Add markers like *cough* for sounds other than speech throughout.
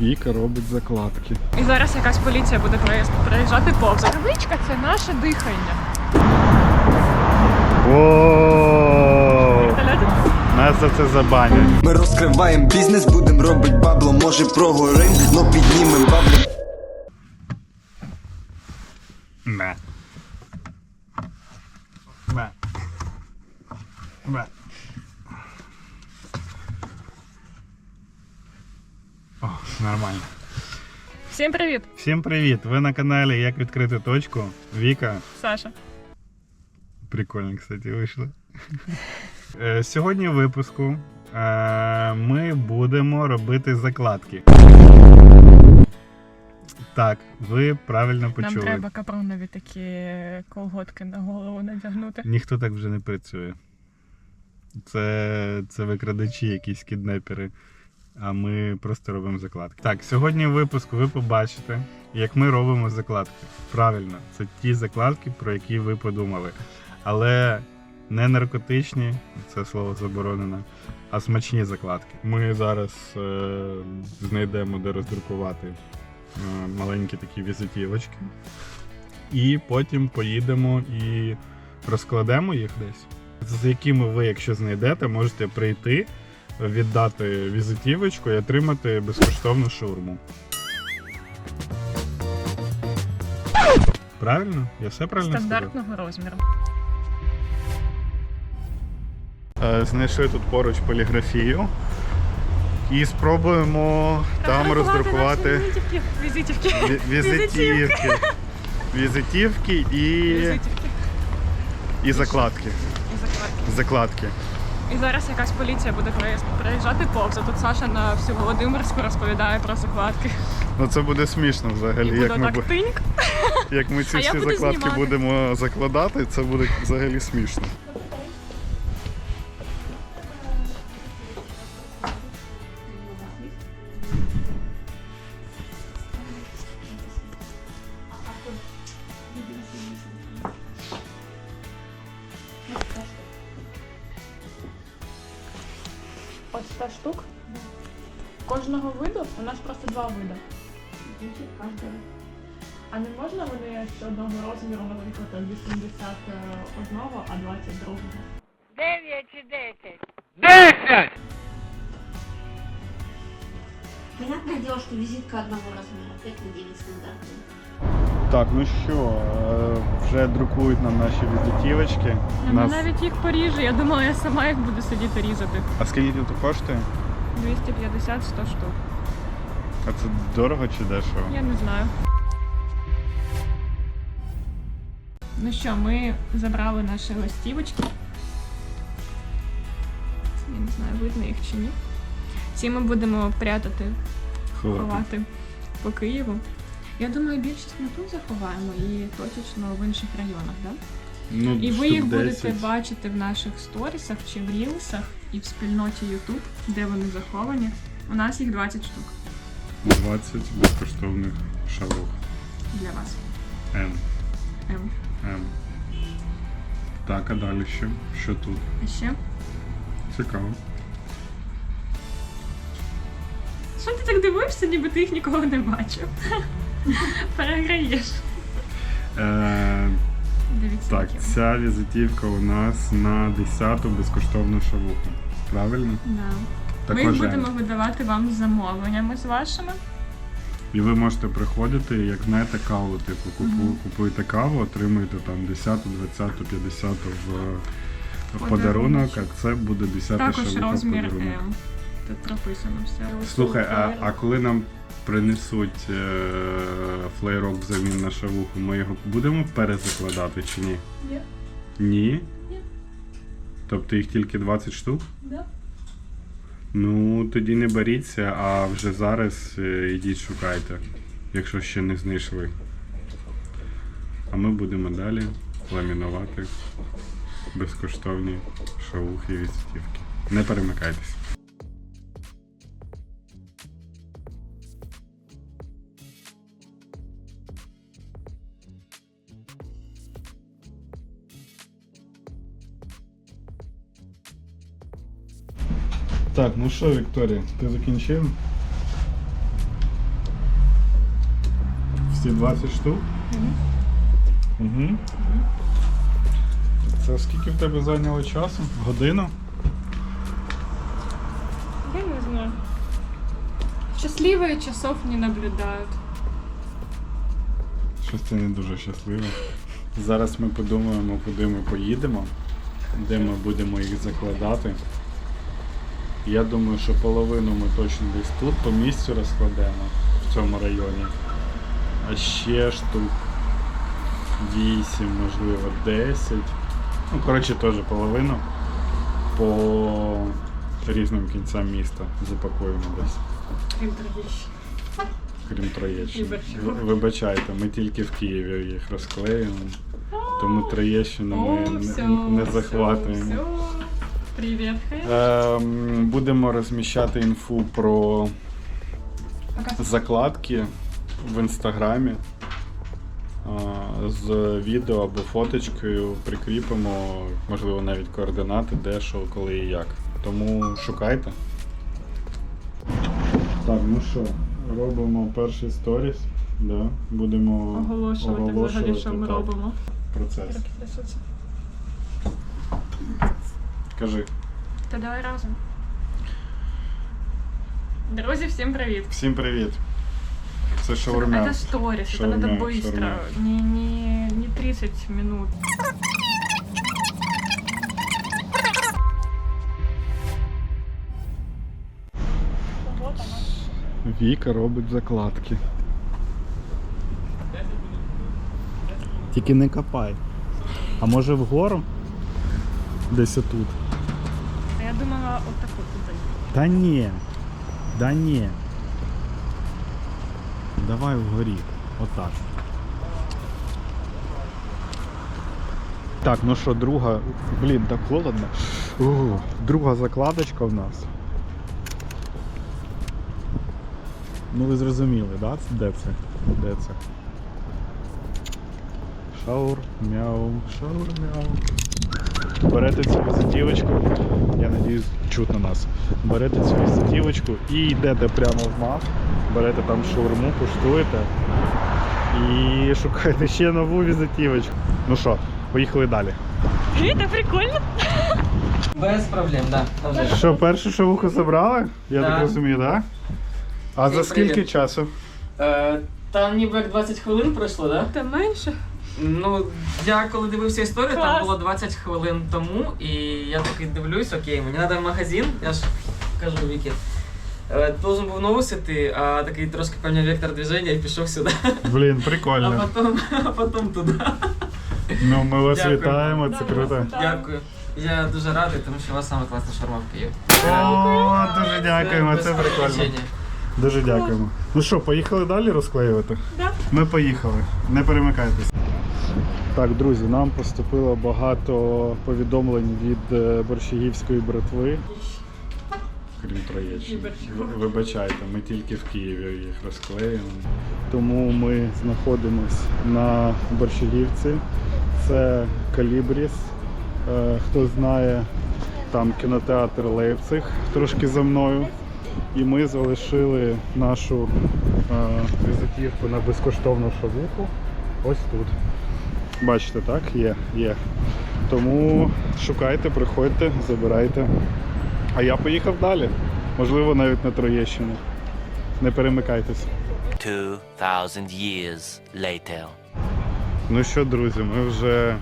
Віка робить закладки. І зараз якась поліція буде проїжджати повз. Рвичка це наше дихання. Нас за це забанять. Ми розкриваємо бізнес, будем робить бабло, може прогорим, но піднімем бабло. Ме. Ме. Ме. О, нормально. Всім привіт, Всім привіт! Ви на каналі Як відкрити точку. Віка. Саша. Прикольно, кстати, вийшло. Е, Сьогодні в випуску е, ми будемо робити закладки. Так, ви правильно Нам почули. треба капронові такі колготки на голову надягнути. Ніхто так вже не працює. Це, це викрадачі, якісь кіднепери. А ми просто робимо закладки. Так, сьогодні в випуску ви побачите, як ми робимо закладки. Правильно, це ті закладки, про які ви подумали. Але не наркотичні, це слово заборонено, а смачні закладки. Ми зараз е, знайдемо, де роздрукувати е, маленькі такі візитівочки. І потім поїдемо і розкладемо їх десь. З якими ви, якщо знайдете, можете прийти, віддати візитівочку і отримати безкоштовну шаурму. Правильно? Я все правильно сказав? Стандартного розміру. Е, Знайшли тут поруч поліграфію. І спробуємо там роздрукувати Візитівки. Візитівки. візитівки. Візитівки і, Візитівки. і закладки. І закладки. Закладки. І зараз якась поліція буде приїжджати повз. А Тут Саша на всю Володимирську розповідає про закладки. Ну це буде смішно взагалі. І як буде ми так тиньк. Як ми ці А всі закладки знімати. будемо закладати, це буде взагалі смішно. От 100 штук. Кожного виду у нас просто два види. А не можна вони ще одного розміру, наприклад, 81, а 22? Дев'ять чи десять? Понятное дело, что визитка одного размера, 5 на 9 стандартная. Так, ну що, е, вже друкують нам наші візитівочки. Ну, Нас... навіть їх поріжу. Я думала, я сама їх буду сидіти різати. А скільки тут коштує? 250-100 штук. А це дорого чи дешево? Я не знаю. Ну що, ми забрали наші листівочки. Я не знаю, видно їх чи ні. Ці ми будемо прятати, ховати по Києву. Я думаю, більшість ми тут заховаємо і точечно в інших районах, так? Ну, І ви їх будете бачити в наших сторісах чи в рілсах і в спільноті YouTube, де вони заховані. У нас їх 20 штук 20 безкоштовних шавух. для вас. М. Ем. М. Так, а далі що? Що тут? А ще Цікаво. Що ти так дивишся, ніби ти їх ніколи не бачив? Переграєш. Е, так, ця візитівка у нас на 10-ту безкоштовну шавуху. Правильно? Да. Ми їх будемо видавати вам з замовленнями з вашими. І ви можете приходити, як знаєте, каву, типу, купу, купуєте каву, отримуєте там 10, 20, 50 в, в подарунок, а це буде 10 Також шавуха в розмір подарунок. М. Тут прописано все. Слухай, а, а коли нам принесуть е, флейрок взамін на шавуху, ми його будемо перезакладати чи ні? Ні. Ні? Ні. Тобто їх тільки 20 штук? Да. Ну, тоді не беріться, а вже зараз е, йдіть шукайте, якщо ще не знайшли. А ми будемо далі ламінувати безкоштовні шавухи і відстівки. Не перемикайтесь. Так, ну що, Вікторія, ти закінчив? Ці 20 штук? Угу. Це скільки в тебе зайняло часу? Годину? Я не знаю. Счастливые часов не наблюдают. Щось це не дуже щасливо. Зараз ми подумаємо, куди ми поїдемо, де ми будемо їх закладати. Я думаю, що половину ми точно десь тут по місцю розкладемо в цьому районі. А ще штук 8, можливо, 10. Ну, коротше, теж половину по різним кінцям міста запакуємо десь. Крім Троєщини. Вибачайте, ми тільки в Києві їх розклеїмо. Тому Троєщину ми О, не, все, не все, захватуємо. все. Привет, Хэ. Ем, будемо розміщати інфу про закладки в інстаграмі. З відео або фоточкою прикріпимо, можливо, навіть координати, де, що, коли і як. Тому шукайте. Так, ну що, робимо перший сторіс. Да? Будемо Оголошувати взагалі, що ми так, робимо. процес. Кажи. Та давай разом. Друзі, всім привіт. Всім привіт. Це шаурмя. Это сторис, это Шаурмя, надо быстро. шаурмя. Не, не, не 30 минут. Віка робить закладки. Тільки не копай. А може вгору? Десь отут. Я думала, от таку туди. Та ні. Да ні. Давай вгорі. Отак. Так, ну що, друга. Блін, так холодно. Ух, друга закладочка в нас. Ну ви зрозуміли, да? Де це? Де це? Шаур, мяу, шаур, мяу. Берете цю візитівочку, я надіюсь, чутно нас. Берете цю візитівочку і йдете прямо в МАФ, берете там шаурму, куштуєте і шукаєте ще нову візитівочку. Ну що, поїхали далі. Это прикольно. Без проблем, да. Вже. Що, першу шавуху забрали? Я Да. так розумію, так? Да? А за скільки привіт. часу? Е, там ніби як 20 хвилин пройшло, да? Та менше. Ну, я коли дивився історію, Клас. там було 20 хвилин тому, і я такий дивлюсь, окей, мені треба в магазин, я ж кажу Вікі. е, Должен був новус іти, а такий трошки поміняв вектор движення і пішов сюди. Блін, *laughs* А прикольно. потім, а потім туди. Ну, ми вас Дякую. вітаємо, це круто. Дякую. Я дуже радий, тому що у вас саме класна шаурма в Києві. О, дуже дякуємо, це без прикольно. переключення. Дуже дякуємо. Ну що, поїхали далі розклеювати? Да. Ми поїхали. Не перемикайтеся. Так, друзі, нам поступило багато повідомлень від е, борщагівської братви. Крім Троєщини. Ви- Вибачайте, ми тільки в Києві їх розклеїмо. Тому ми знаходимось на Борщагівці. Це Калібріс. Е, Хто знає, там кінотеатр Лейпциг трошки за мною. І ми залишили нашу е, візитівку на безкоштовну шавуху ось тут. Бачите, так? Є, є. Тому шукайте, приходьте, забирайте. А я поїхав далі. Можливо, навіть на Троєщину. Не перемикайтесь. 2,000 years later. Ну що, друзі, ми вже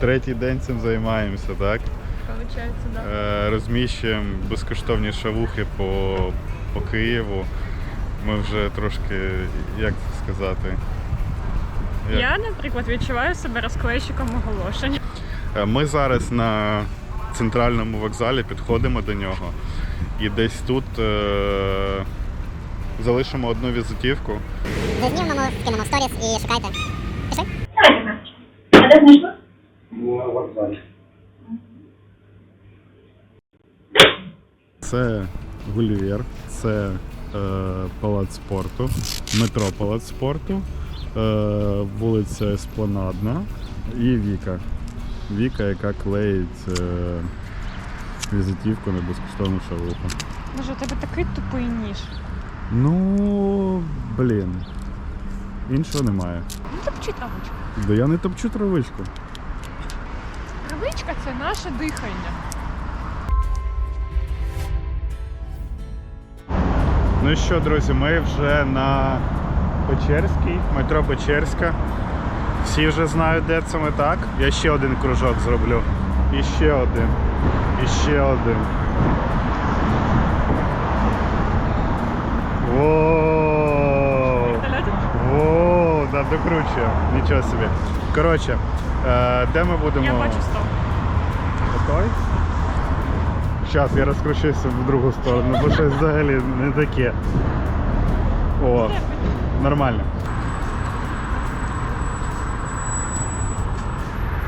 третій день цим займаємося, так? Получается, да. Е, розміщуємо безкоштовні шавухи по, по Києву. Ми вже трошки, як це сказати. Я, наприклад, відчуваю себе розклейщиком оголошень. Е, Ми зараз на центральному вокзалі підходимо до нього і десь тут е- залишимо одну візитівку. Знімемо, скинемо в сторіс і шукайте. Пішли? Це Гулівер, це е, палац спорту, метро палац спорту, вулиця Еспланадна і Віка. Віка, яка клеїть е, візитівку на безкоштовну шавуху. Боже, у тебе такий тупий ніж. Ну, блін. Іншого немає. Ну топчи травичку. Да я не топчу травичку. Травичка це наше дихання. Ну що, друзі, ми вже на Печерській, метро Печерська. Всі вже знають, де це ми так. Я ще один кружок зроблю. І ще один. І ще один. Воу! Воу, да, докручує. Нічого собі. Коротше, е, де ми будемо? Я бачу стоп. Готовий? Зараз я розкручуся в другу сторону, бо щось взагалі не таке. О, нормально.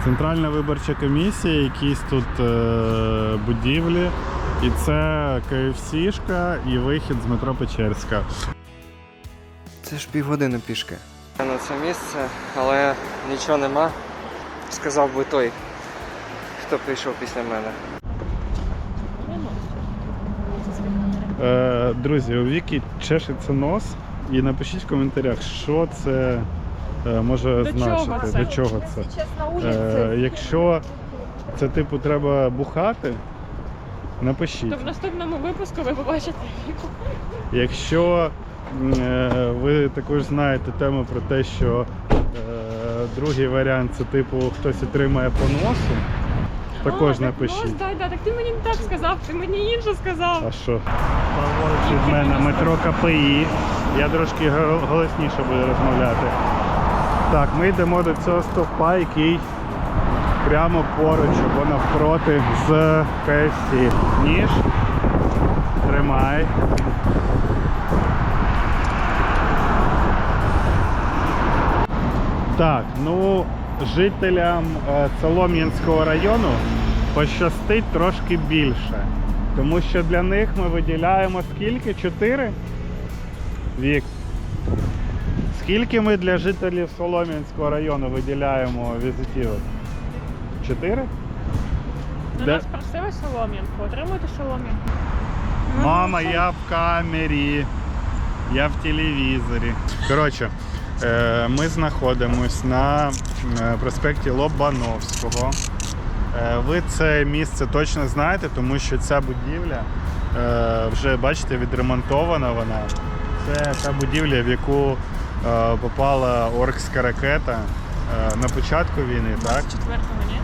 Центральна виборча комісія, якісь тут е, будівлі. І це КФСішка і вихід з метро Печерська. Це ж півгодини пішки. На це місце, але нічого нема. Сказав би той, хто прийшов після мене. Е, друзі, у Вікі чешеться нос. І напишіть в коментарях, що це е, може До значити, чого це? до чого це. Е, якщо це типу треба бухати, напишіть. То в наступному випуску ви побачите віку. Якщо е, ви також знаєте тему про те, що е, другий варіант це типу хтось отримає по носу, також напишіть. Сказав, ти мені інше сказав. А що? Праворуч від мене метро КПІ. Я трошки голосніше буду розмовляти. Так, ми йдемо до цього стовпа, який прямо поруч або навпроти з КСі. Ніж. Тримай. Так, ну жителям е, Солом'янського району пощастить трошки більше. Тому що для них ми виділяємо скільки? Чотири? Вік. Скільки ми для жителів Солом'янського району виділяємо візитівок? Чотири? Де- нас просили солом'янку, отримуйте солом'янку. Мама, я в камері, я в телевізорі. Коротше, е, ми знаходимось на е, проспекті Лобановського. Е, Ви це місце точно знаєте, тому що ця будівля е, вже бачите відремонтована вона. Це та будівля, в яку е, попала оркська ракета на початку війни, так? Четвертого, ні?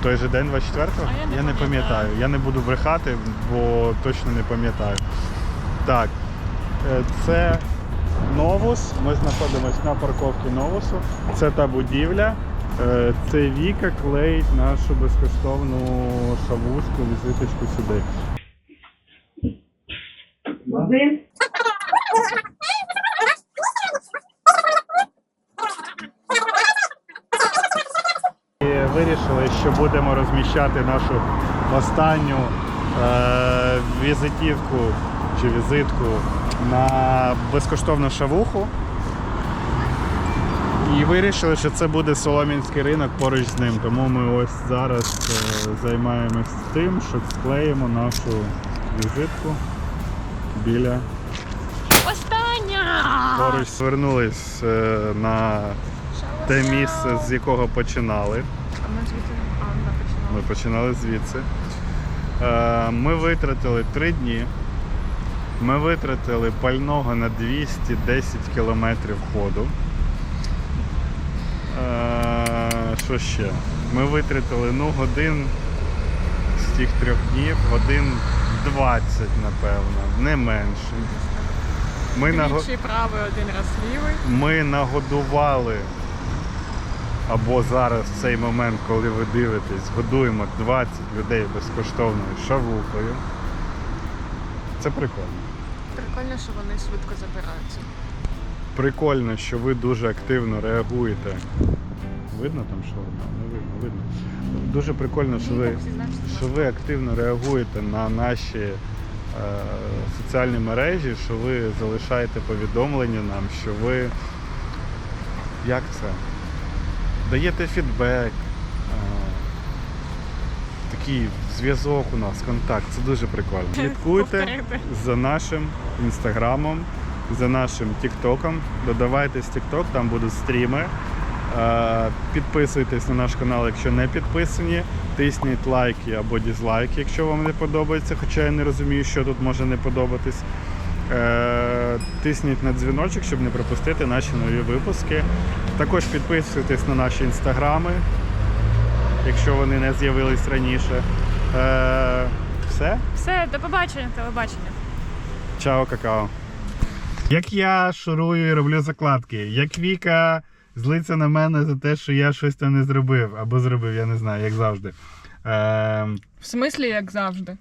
В той же день 24-го? А я не я не пам'ятаю. Я не буду брехати, бо точно не пам'ятаю. Так, це Новус. Ми знаходимося на парковці Новусу. Це та будівля. Е, Це Віка клеїть нашу безкоштовну шавузку, візиточку сюди. І вирішили, що будемо розміщати нашу останню е, візитівку чи візитку на безкоштовну шавуху. І вирішили, що це буде Солом'янський ринок поруч з ним. Тому ми ось зараз е, займаємось тим, що склеїмо нашу візитку біля Остання! поруч. Звернулись е, на те місце, з якого починали. А ми Анна. Ми починали звідси. Е, Ми витратили три дні. Ми витратили пального на 210 кілометрів ходу. Е, Що ще? Ми витратили ну, годин з тих трьох днів, годин 20, напевно, не менше. Ми, наго... Правий, один раз лівий. Ми нагодували або зараз в цей момент, коли ви дивитесь, годуємо 20 людей безкоштовною шавухою. Це прикольно. Прикольно, що вони швидко забираються. Прикольно, що ви дуже активно реагуєте. Видно там шаурма? Не видно, видно. Дуже прикольно, що ви, що ви активно реагуєте на наші е, соціальні мережі, що ви залишаєте повідомлення нам, що ви. Як це? Даєте фідбек. Е, такий зв'язок у нас, контакт. Це дуже прикольно. *laughs* Слідкуйте за нашим інстаграмом. За нашим Тіктоком. Додавайтесь Тікток, там будуть стріми. Е, Підписуйтесь на наш канал, якщо не підписані. Тисніть лайки або дізлайки, якщо вам не подобається, хоча я не розумію, що тут може не подобатись. Е, Тисніть на дзвіночок, щоб не пропустити наші нові випуски. Також підписуйтесь на наші інстаграми, якщо вони не з'явились раніше. Е, Все. Все, до побачення, телебачення. Чао, какао. Як я шурую і роблю закладки, як Віка злиться на мене за те, що я щось там не зробив, або зробив, я не знаю, як завжди. Ем, В смислі, як завжди.